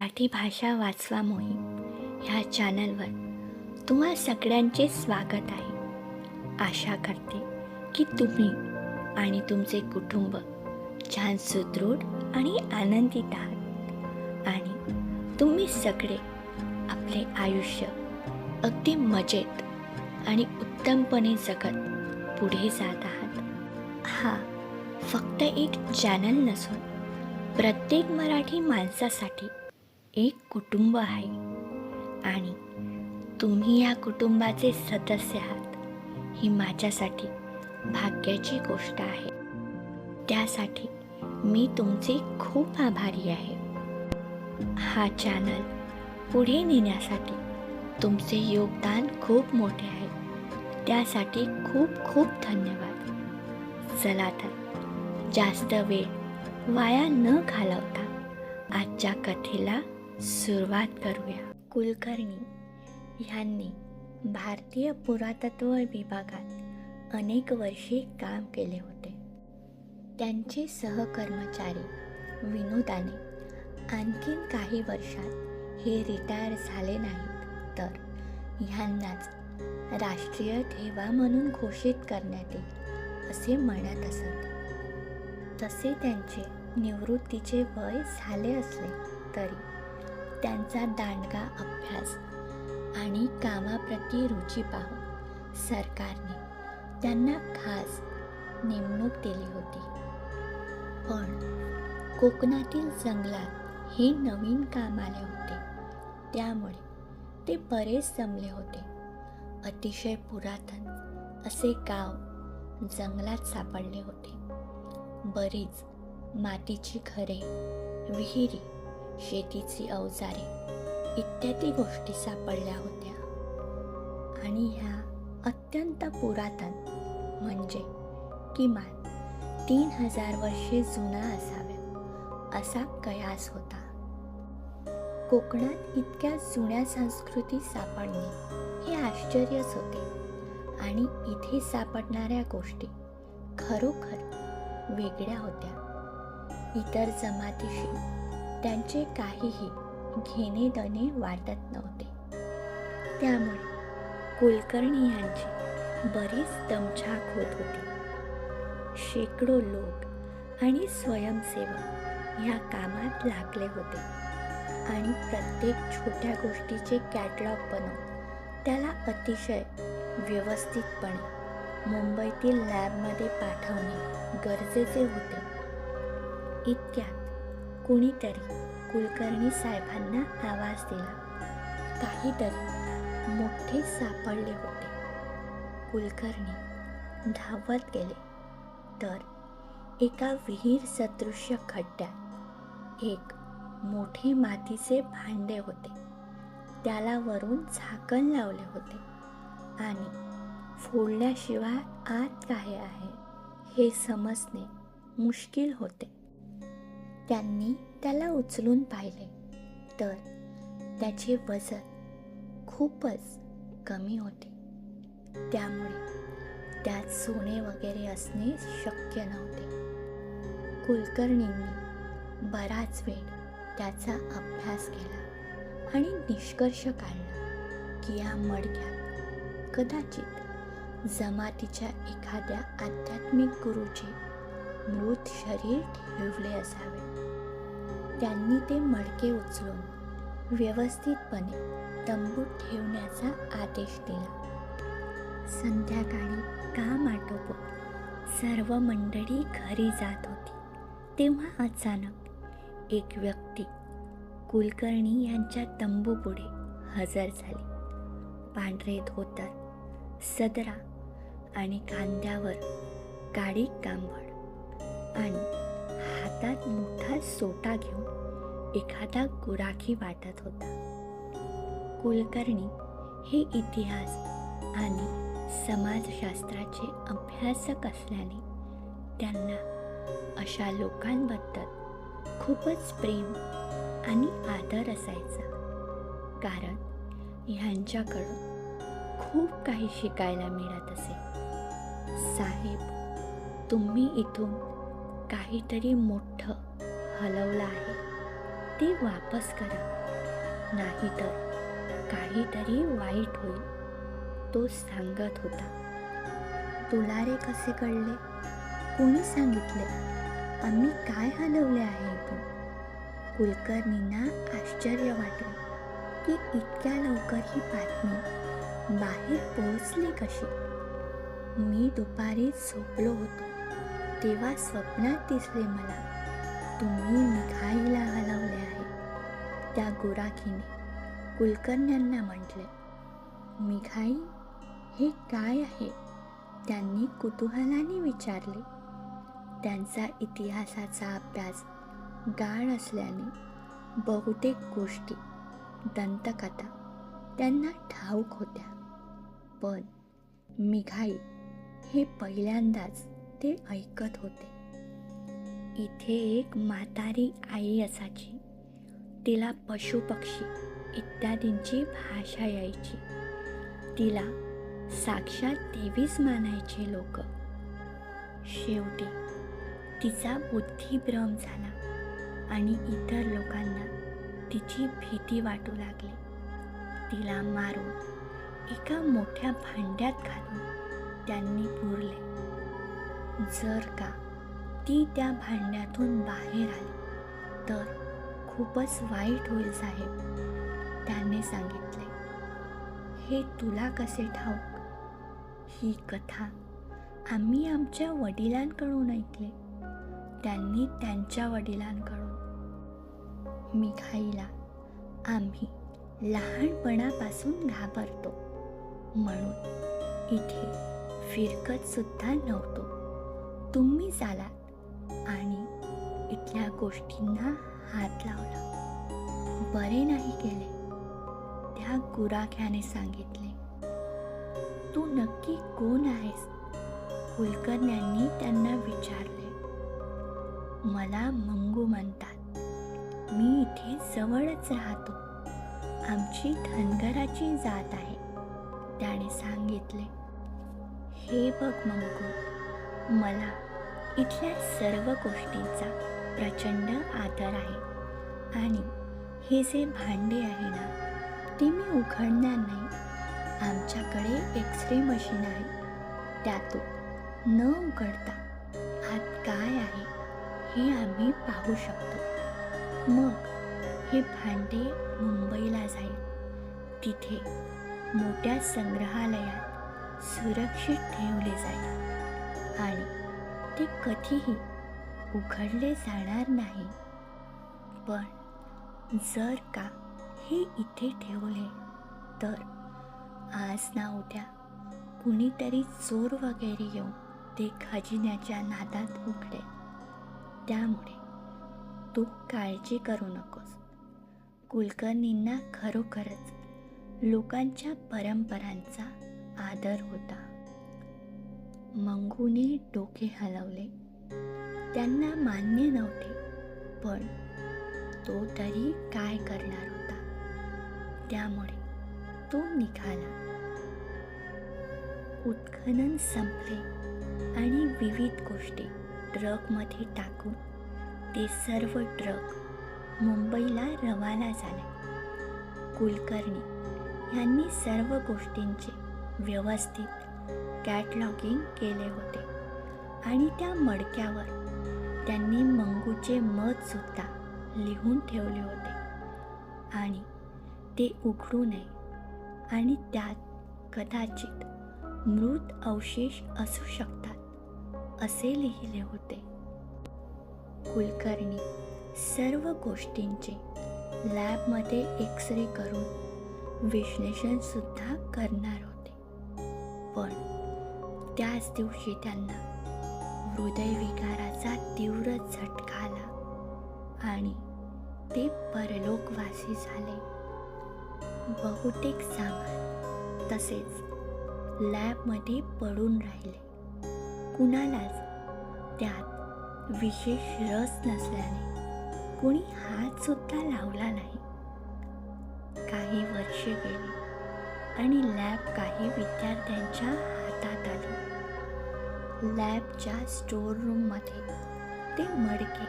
मराठी भाषा वाचवा मोहीम ह्या चॅनलवर तुम्हा सगळ्यांचे स्वागत आहे. आशा करते की तुम्ही आणि तुमचे कुटुंब छान सुदृढ आणि आनंदित आहात. आणि तुम्ही सगळे आपले आयुष्य अगदी मजेत आणि उत्तमपणे जगत पुढे जात आहात. हा फक्त एक चॅनल नसून प्रत्येक मराठी माणसासाठी एक कुटुंब आहे. आणि तुम्ही या कुटुंबाचे सदस्य आहात. ही माझ्यासाठी भाग्याची गोष्ट आहे. त्यासाठी मी तुमचे खूप आभारी आहे. हा चॅनल पुढे नेण्यासाठी तुमचे योगदान खूप मोठे आहे. त्यासाठी खूप खूप धन्यवाद. चला तर जास्त वेळ वाया न घालवता आजच्या कथेला सुरुवात करूया. कुलकर्णी ह्यांनी भारतीय पुरातत्व विभागात अनेक वर्षे काम केले होते. त्यांचे सहकर्मचारी विनोदाने आणखीन काही वर्षात हे रिटायर झाले नाहीत तर ह्यांनाच राष्ट्रीय ठेवा म्हणून घोषित करण्यात येईल असे म्हणत असत. तसे त्यांचे निवृत्तीचे वय झाले असले तरी त्यांचा दांडगा अभ्यास आणि कामाप्रती रुची पाहून सरकारने त्यांना खास नेमणूक दिली होती. पण कोकणातील जंगलात हे नवीन काम आले होते. त्यामुळे ते बरेच जमले होते. अतिशय पुरातन असे गाव जंगलात सापडले होते. बरीच मातीची घरे विहिरी शेतीची अवजारे इत्यादी गोष्टी सापडल्या होत्या. आणि ह्या अत्यंत पुरातन म्हणजे किमान तीन हजार वर्षे जुना असाव्या असा कयास होता. कोकणात इतक्या जुन्या संस्कृती सापडणे हे आश्चर्यच होते. आणि इथे सापडणाऱ्या गोष्टी खरोखर वेगळ्या होत्या. इतर जमातीशी त्यांचे काहीही घेणे दणे वाटत नव्हते. त्यामुळे कुलकर्णी यांची बरीच दमछाक होत होती. शेकडो लोक आणि स्वयंसेवक ह्या कामात लागले होते आणि प्रत्येक छोट्या गोष्टीचे कॅटलॉग बनवून त्याला अतिशय व्यवस्थितपणे मुंबईतील लॅबमध्ये पाठवणे गरजेचे होते. इतक्यात कुणीतरी कुलकर्णी साहेबांना आवाज दिला. काहीतरी मोठे सापडले होते. कुलकर्णी धावत गेले. तर एका विहीर सदृश्य खड्ड्यात एक मोठे मातीचे भांडे होते. त्याला वरून झाकण लावले होते. आणि फोडल्याशिवाय आत काय आहे हे समजणे मुश्किल होते. त्यांनी त्याला उचलून पाहिले. तर त्याचे वजन खूपच कमी होते. त्यामुळे त्यात सोने वगैरे असणे शक्य नव्हते. कुलकर्णींनी बराच वेळ त्याचा अभ्यास केला आणि निष्कर्ष काढला की या मडक्यात कदाचित जमातीच्या एखाद्या आध्यात्मिक गुरुचे मृत शरीर ठेवले असावे. त्यांनी ते मडके उचलून व्यवस्थितपणे तंबूत ठेवण्याचा आदेश दिला. संध्याकाळी काम आटोपत सर्व मंडळी घरी जात होती. तेव्हा अचानक एक व्यक्ती कुलकर्णी यांच्या तंबूपुढे हजर झाली. पांढरे धोतर सदरा आणि खांद्यावर काळी कांबड आणि हातात मोठा सोटा घेऊन एखादा गुराखी वाटत होता. कुलकर्णी हे इतिहास आणि समाजशास्त्राचे अभ्यासक असल्याने त्यांना अशा लोकांबद्दल खूपच प्रेम आणि आदर असायचा. कारण ह्यांच्याकडून खूप काही शिकायला मिळत असे. साहेब तुम्ही इथून काहीतरी मोठं हलवलं आहे. ते वापस करा. नाहीतर काहीतरी वाईट होईल तो सांगत होता. तुला रे कसे कळले? कोणी सांगितले? आम्ही काय हलवले आहे इथून? कुलकर्णींना आश्चर्य वाटले की इतक्या लवकर ही बातमी बाहेर पोहोचली कशी? मी दुपारी झोपलो होतो. तेव्हा स्वप्नात दिसले मला. तुम्ही मिघाईला हलवले आहे. त्या गोराखीने कुलकर्ण्यांना म्हटले मिघाई हे काय आहे? त्यांनी कुतूहलाने विचारले. त्यांचा इतिहासाचा अभ्यास गाढ असल्याने बहुतेक गोष्टी दंतकथा त्यांना ठाऊक होत्या. पण मिघाई हे पहिल्यांदाच ते ऐकत होते. इथे एक म्हातारी आई असायची. तिला पशुपक्षी इत्यादींची भाषा यायची. तिला साक्षात देवीच मानायचे लोक. शेवटी तिचा बुद्धिभ्रम झाला आणि इतर लोकांना तिची भीती वाटू लागली. तिला मारून एका मोठ्या भांड्यात घालून त्यांनी पुरले. जर का ती त्या भांड्यातून बाहेर आली तर खूपच वाईट होईल साहेब त्याने सांगितले. हे तुला कसे ठाऊक? ही कथा आम्ही आमच्या वडिलांकडून ऐकले. त्यांनी त्यांच्या वडिलांकडून. मिघाईला आम्ही लहानपणापासून घाबरतो म्हणून इथे फिरकत सुद्धा नव्हतो. तुम्ही झालात आणि इथल्या गोष्टींना हात लावला. बरे नाही केले. त्या गुराख्याने सांगितले तू नक्की कोण आहेस? कुलकर्ण्यांनी त्यांना विचारले मला मंगू म्हणतात. मी इथे जवळच राहतो. आमची धनगराची जात आहे. त्याने सांगितले हे बघ मंगू मला इथल्या सर्व गोष्टींचा प्रचंड आदर आहे. आणि हे जे भांडे आहे ना ते मी उघडणार नाही. आमच्याकडे एक्स रे मशीन आहे. त्यातून न उघडता आत काय आहे हे आम्ही पाहू शकतो. मग हे भांडे मुंबईला जाईल. तिथे मोठ्या संग्रहालयात सुरक्षित ठेवले जाईल. आणि ते कधीही उघडले जाणार नाही. पण जर का हे इथे ठेवले तर आज ना उद्या कुणीतरी चोर वगैरे येऊन ते खजिन्याच्या नादात उघडेल त्यामुळे तू काळजी करू नकोस. कुलकर्णींना खरोखरच लोकांच्या परंपरांचा आदर होता. मंगूने डोके हलवले. त्यांना मान्य नव्हते पण तो तरी काय करणार होता? त्यामुळे तो निघाला. उत्खनन संपले आणि विविध गोष्टी ट्रकमध्ये टाकून ते सर्व ट्रक मुंबईला रवाना झाले. कुलकर्णी यांनी सर्व गोष्टींचे व्यवस्थित कॅटलॉगिंग केले होते. आणि त्या मडक्यावर त्यांनी मंगूचे मतसुद्धा लिहून ठेवले होते. आणि ते उघडू नये. आणि त्यात कदाचित मृत अवशेष असू शकतात असे लिहिले होते. कुलकर्णी सर्व गोष्टींचे लॅबमध्ये एक्स रे करून विश्लेषणसुद्धा करणार होते. पण त्याच दिवशी त्यांना हृदयविकाराचा तीव्र झटका आला आणि ते परलोकवासी झाले. बहुतेक सामान तसेच लॅबमध्ये पडून राहिले. कुणालाच त्यात विशेष रस नसल्याने कुणी हातसुद्धा लावला नाही. काही वर्षे गेली आणि लॅब काही विद्यार्थ्यांच्या हातात आली लॅबच्या स्टोर रूममध्ये ते मडके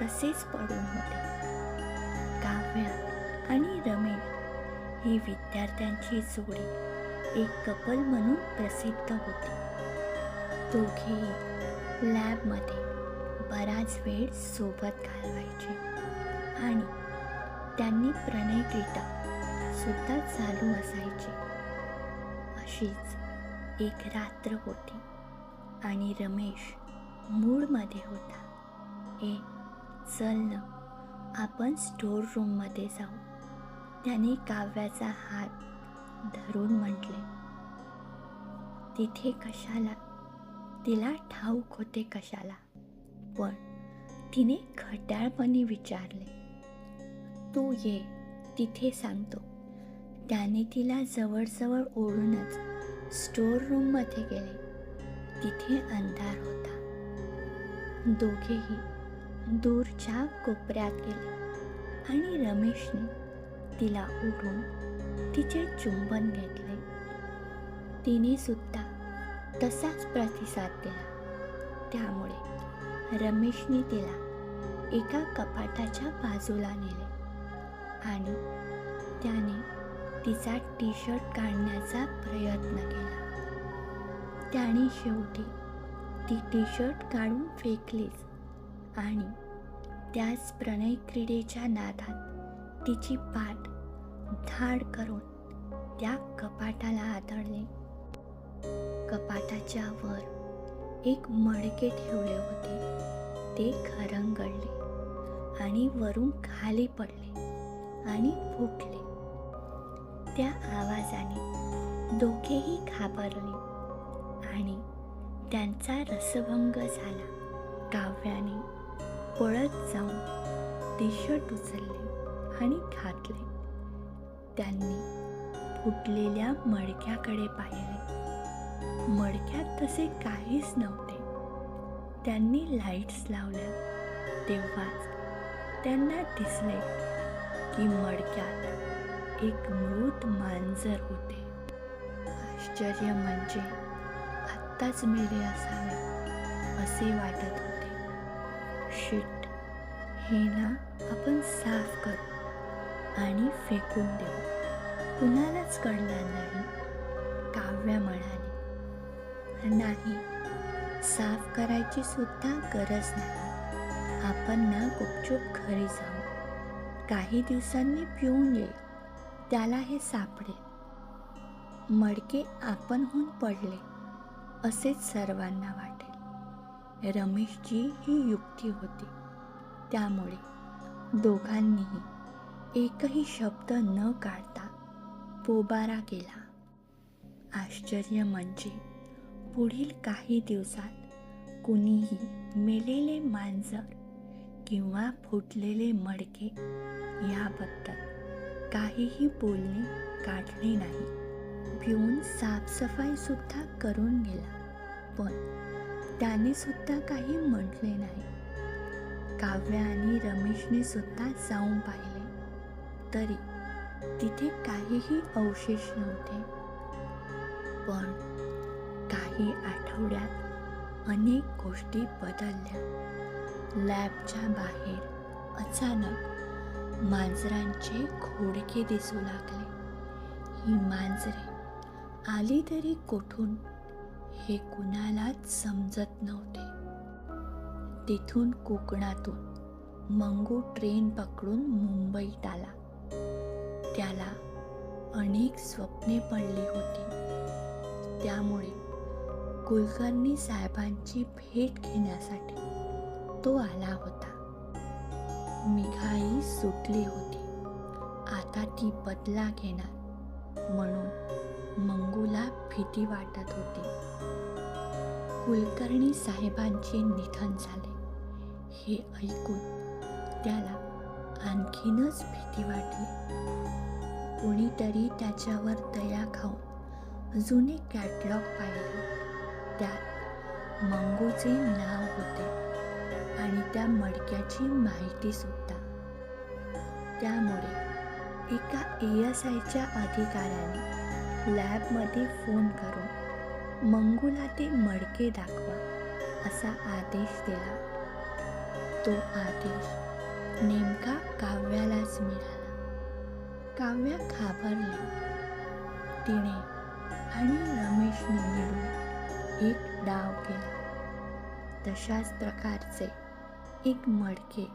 तसेच पडून होते. काव्या आणि रमेश ही विद्यार्थ्यांची जोडी एक कपल म्हणून प्रसिद्ध होती. दोघेही लॅबमध्ये बराच वेळ सोबत घालवायचे आणि त्यांनी प्रणयक्रीडा सुद्धा चालू असायची. अशीच एक रात्र होती आणि रमेश मूडमध्ये होता. ए चल न आपण स्टोर रूममध्ये जाऊ त्याने काव्याचा हात धरून म्हटले. तिथे कशाला? तिला ठाऊक होते कशाला? पण तिने खट्याळपणे विचारले. तू ये तिथे सांगतो. त्याने तिला जवळजवळ ओढूनच स्टोर रूममध्ये गेले. तिथे अंधार होता. दोघेही दूरच्या कोपऱ्यात गेले. आणि रमेशने तिला उडून तिचे चुंबन घेतले. तिने सुद्धा तसाच प्रतिसाद दिला. त्यामुळे रमेशने तिला एका कपाटाच्या बाजूला नेले. आणि त्याने तिचा टी शर्ट काढण्याचा प्रयत्न केला. त्याने शेवटी ती टी शर्ट काढून फेकलीच आणि त्याच प्रणय क्रीडेच्या नादात तिची पाठ धाड करून त्या कपाटाला आदळले. कपाटाच्या वर एक मडके ठेवले होते. ते खरंगळले आणि वरून खाली पडले आणि फुटले. त्या आवाजाने दोघेही घाबरले आणि त्यांचा रसभंग झाला. काव्याने पळत जाऊन टी शर्ट उचलले आणि घातले. त्यांनी फुटलेल्या मडक्याकडे पाहिले. मडक्यात तसे काहीच नव्हते. त्यांनी लाईट्स लावल्या. तेव्हाच त्यांना दिसले की मडक्यात एक मृत मांजर होते. आश्चर्य म्हणजे आत्ताच मेले असावे असे वाटत होते. शिट हे ना आपण साफ करू आणि फेकून देऊ. कुणालाच कळणार नाही. काव्या म्हणाली. नाही साफ करायची सुद्धा गरज नाही. आपण ना गुपचूप घरी जाऊ. काही दिवसांनी पिऊन येईल. त्याला हे सापडेल मडके आपणहून पडले असेच सर्वांना वाटेल. रमेशची ही युक्ती होती. त्यामुळे दोघांनीही एकही शब्द न काढता पोबारा केला. आश्चर्य म्हणजे पुढील काही दिवसात कुणीही मेलेले मांजर किंवा फुटलेले मडके याबद्दल काहीही बोलणे काढले नाही. पिऊन साफसफाईसुद्धा करून गेला. पण त्याने सुद्धा काही म्हटले नाही. काव्या आणि रमेशने सुद्धा जाऊन पाहिले. तरी तिथे काहीही अवशेष नव्हते. पण काही आठवड्यात अनेक गोष्टी बदलल्या. लॅबच्या बाहेर अचानक मांजरांचे खोडके दिसू लागले. ही मांजरे आली तरी कोठून हे कुणालाच समजत नव्हते. तिथून कोकणातून मंगू ट्रेन पकडून मुंबईत आला. त्याला अनेक स्वप्ने पडली होती. त्यामुळे कुलकर्णी साहेबांची भेट घेण्यासाठी तो आला होता. मिघाई सुटली होती. आता ती बदला घेणार. म्हणून मंगूला भीती वाटत होती. कुलकर्णी साहेबांचे निधन झाले. हे ऐकून त्याला आणखीनच भीती वाटली. कोणीतरी त्याच्यावर दया खाऊन जुने कॅटलॉग पाहिले. त्यात मंगूचे नाव होते. आणि त्या मडक्याची माहिती सुद्धा. त्यामुळे एका ए एस आयच्या अधिकाऱ्याने लॅबमध्ये फोन करून मंगूला ते मडके दाखवा असा आदेश दिला. तो आदेश नेमका काव्यालाच मिळाला. काव्या घाबरली. तिने आणि रमेशने मिळून एक डाव केला. तशाच प्रकारचे एक मडके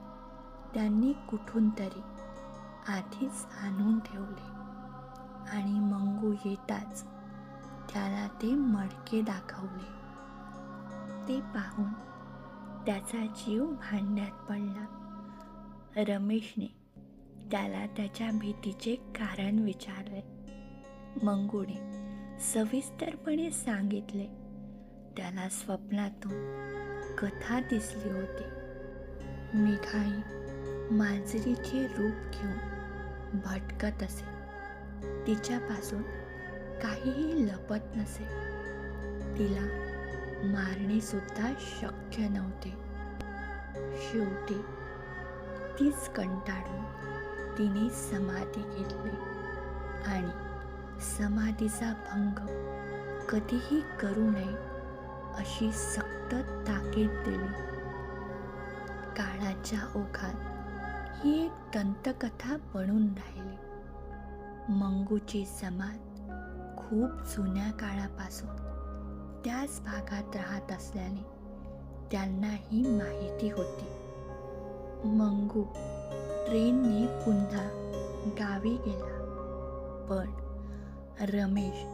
त्यांनी कुठून तरी आधीच आणून ठेवले. आणि मंगू येताच त्याला ते मडके दाखवले. ते पाहून त्याचा जीव भांड्यात पडला. रमेशने त्याला त्याच्या भीतीचे कारण विचारले. मंगूने सविस्तरपणे सांगितले. त्याला स्वप्नातून कथा दिसली होती. मिठाई मांजरीचे रूप घेऊन भटकत असे. तिच्यापासून काहीही लपत नसे. तिला मारणे सुद्धा शक्य नव्हते. शेवटी तीच कंटाळून तिने समाधी घेतली आणि समाधीचा भंग कधीही करू नये अशी सक्त ताकीद दिली. काळाच्या ओघात ही एक दंतकथा बनून राहिली. मंगूची समाध खूप जुन्या काळापासून त्याच भागात राहत असल्याने त्यांना ही माहिती होती. मंगू ट्रेनने पुन्हा गावी गेला. पण रमेश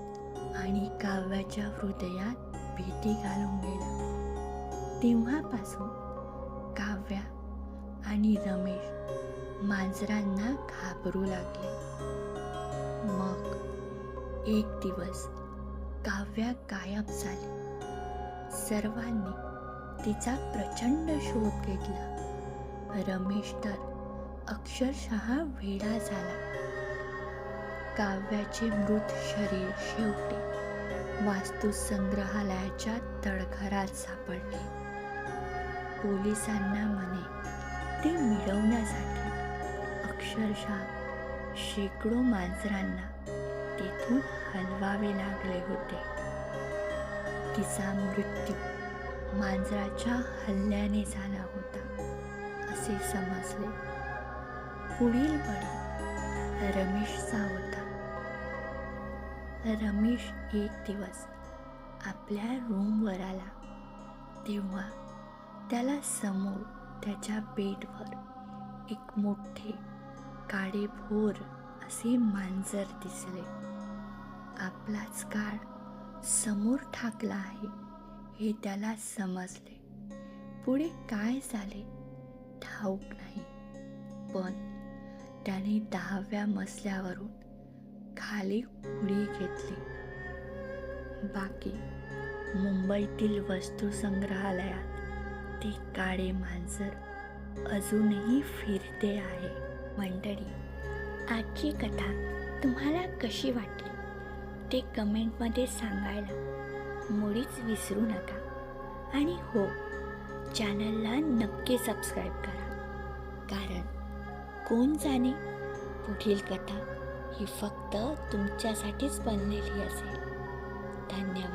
आणि काव्याच्या हृदयात भीती घालून गेला. तेव्हापासून आणि रमेश मांजरांना घाबरू लागले. मग एक दिवस काव्या गायब झाली सर्वांनी तिचा प्रचंड शोध घेतला. रमेश तर अक्षरशः वेडा झाला. काव्याचे मृत शरीर शेवटी वास्तुसंग्रहालयाच्या तळघरात सापडले. पोलिसांना म्हणे ते मिळवण्यासाठी अक्षरशः शेकडो मांजरांना तेथून हलवावे लागले होते. तिचा मृत्यू मांजराच्या हल्ल्याने झाला होता असे समजले. पुढील बळी रमेशचा होता. रमेश एक दिवस आपल्या रूमवर आला तेव्हा त्याला समोर त्याच्या बेडवर एक मोठे काळेभोर असे मांजर दिसले. आपलाच काळ समोर ठाकला आहे हे त्याला समजले. पुढे काय झाले? ठाऊक नाही. पण त्याने दहाव्या मजल्यावरून खाली उडी घेतली. बाकी मुंबईतील वस्तू संग्रहालयात ते काळे मांजर अजूनही फिरते आहे. मंडळी आजची कथा तुम्हाला कशी वाटली? ते कमेंटमध्ये सांगायला मुळीच विसरू नका. आणि हो चॅनलला नक्की सबस्क्राईब करा. कारण कोण जाणे पुढील कथा ही फक्त तुमच्यासाठीच बनलेली असेल. धन्यवाद.